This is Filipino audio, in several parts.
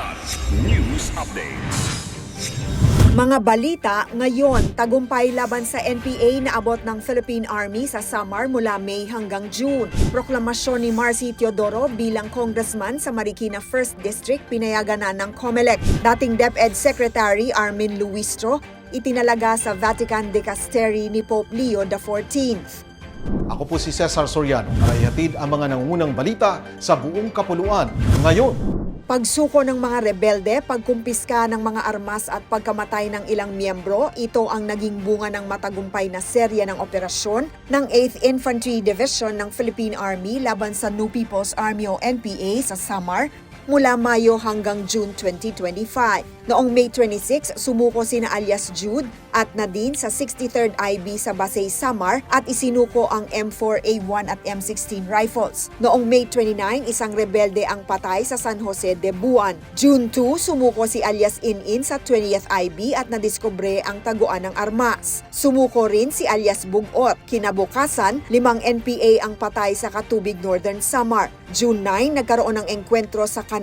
Kilat News Updates. Mga balita ngayon, tagumpay laban sa NPA na abot ng Philippine Army sa Samar mula May hanggang June. Proklamasyon ni Marcy Teodoro bilang congressman sa Marikina 1st District pinayagan na ng COMELEC. Dating DepEd Secretary Armin Luistro itinalaga sa Vatican Dicastery ni Pope Leo XIV. Ako po si Cesar Soriano, nakahihatid ang mga nangungunang balita sa buong kapuluan. Ngayon, Pagsuko ng mga rebelde, pagkumpiska ng mga armas at pagkamatay ng ilang miyembro, ito ang naging bunga ng matagumpay na serya ng operasyon ng 8th Infantry Division ng Philippine Army laban sa New People's Army o NPA sa Samar mula Mayo hanggang June 2025. Noong May 26, sumuko sina alias Jude at Nadine sa 63rd IB sa Basay Samar at isinuko ang M4A1 at M16 rifles. Noong May 29, isang rebelde ang patay sa San Jose de Buan. June 2, sumuko si alias Inin sa 20th IB at nadiskubre ang taguan ng armas. Sumuko rin si alias Bugot. Kinabukasan, limang NPA ang patay sa Katubig Northern Samar. June 9, nagkaroon ng engkwentro sa Canaponte,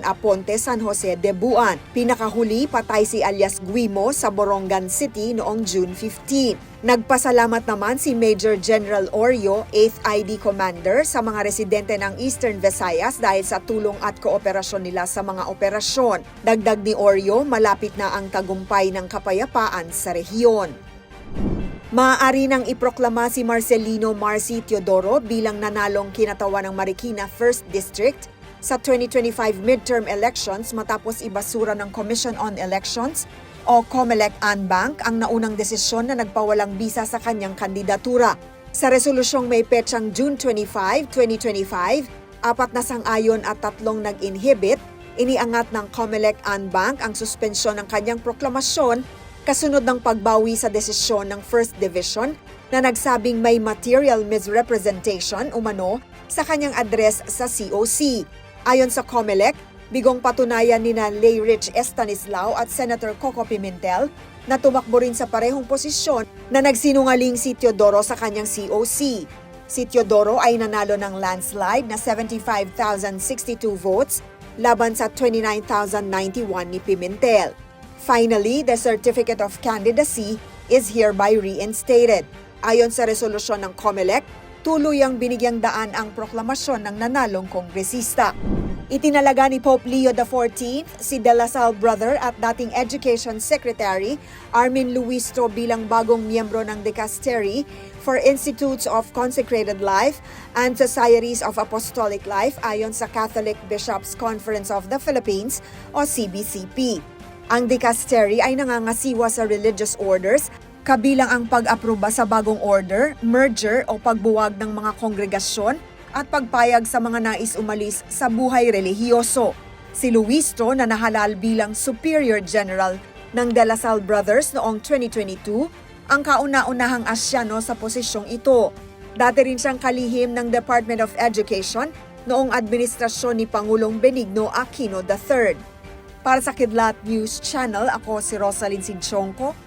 San Jose de Buan. Pinakahuli, patay si alias Guimo sa Borongan City noong June 15. Nagpasalamat naman si Major General Orio, 8th ID Commander, sa mga residente ng Eastern Visayas dahil sa tulong at kooperasyon nila sa mga operasyon. Dagdag ni Orio, malapit na ang tagumpay ng kapayapaan sa rehiyon. Maaari nang iproklama si Marcelino Marcy Teodoro bilang nanalong kinatawa ng Marikina 1st District sa 2025 midterm elections matapos ibasura ng Commission on Elections o COMELEC Anbank ang naunang desisyon na nagpawalang bisa sa kanyang kandidatura. Sa resolusyong may petsang June 25, 2025, apat na sang-ayon at tatlong nag-inhibit, iniangat ng COMELEC Anbank ang suspensyon ng kanyang proklamasyon kasunod ng pagbawi sa desisyon ng First Division na nagsabing may material misrepresentation umano sa kanyang address sa COC. Ayon sa COMELEC, bigong patunayan ni na Lay Rich Estanislao at Senator Coco Pimentel na tumakbo rin sa parehong posisyon na nagsinungaling si Teodoro sa kanyang COC. Si Teodoro ay nanalo ng landslide na 75,062 votes laban sa 29,091 ni Pimentel. Finally, the Certificate of Candidacy is hereby reinstated. Ayon sa resolusyon ng COMELEC, tuluyang binigyang daan ang proklamasyon ng nanalong kongresista. Itinalaga ni Pope Leo XIV si De La Salle brother at dating Education Secretary Armin Luistro bilang bagong miyembro ng Dicastery for Institutes of Consecrated Life and Societies of Apostolic Life ayon sa Catholic Bishops Conference of the Philippines o CBCP. Ang dicastery ay nangangasiwa sa religious orders, kabilang ang pag-aproba sa bagong order, merger o pagbuwag ng mga kongregasyon at pagpayag sa mga nais umalis sa buhay relihiyoso. Si Luistro na nahalal bilang Superior General ng De La Salle Brothers noong 2022, ang kauna-unahang Asyano sa posisyong ito. Dati rin siyang kalihim ng Department of Education noong administrasyon ni Pangulong Benigno Aquino III. Para sa Kidlat News Channel, ako si Rosalyn Sinchonko,